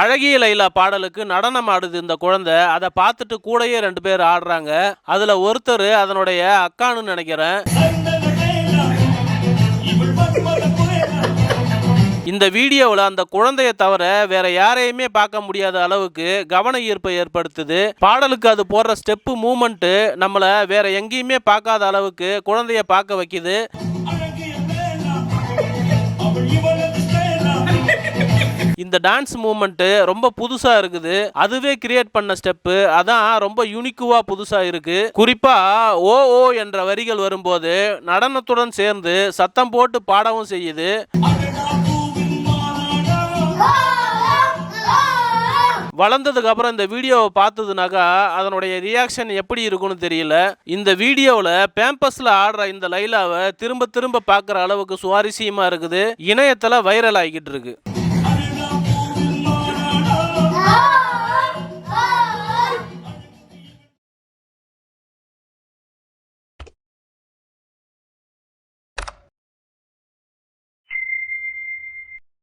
அழகிய லைலா பாடலுக்கு நடனம் ஆடுது இந்த குழந்தை. அதை பார்த்துட்டு கூடயே ரெண்டு பேர் ஆடுறாங்க. அதுல ஒருத்தர் அதனுடைய அக்கான்னு நினைக்கிறேன். இந்த வீடியோவில் அந்த குழந்தைய தவிர வேற யாரையுமே பார்க்க முடியாத அளவுக்கு கவன ஈர்ப்பை ஏற்படுத்துது. பாடலுக்கு அது போடுற ஸ்டெப்பு மூமெண்ட்டு நம்மளை வேற எங்கேயுமே பார்க்காத அளவுக்கு குழந்தைய பார்க்க வைக்குது. இந்த டான்ஸ் மூமெண்ட்டு ரொம்ப புதுசா இருக்குது. அதுவே கிரியேட் பண்ண ஸ்டெப்பு அதான் ரொம்ப யூனிக்குவா புதுசா இருக்கு. குறிப்பா ஓ ஓ என்ற வரிகள் வரும்போது நடனத்துடன் சேர்ந்து சத்தம் போட்டு பாடவும் செய்யுது. வளர்ந்ததுக்கு அப்புறம் இந்த வீடியோவை பார்த்ததுனாக்கா அதனுடைய ரியாக்ஷன் எப்படி இருக்கும்னு தெரியல. இந்த வீடியோவில் பேம்பஸில் ஆடுற இந்த லைலாவை திரும்ப திரும்ப பார்க்குற அளவுக்கு சுவாரஸ்யமாக இருக்குது. இணையத்தில் வைரல் ஆகிக்கிட்டு இருக்கு.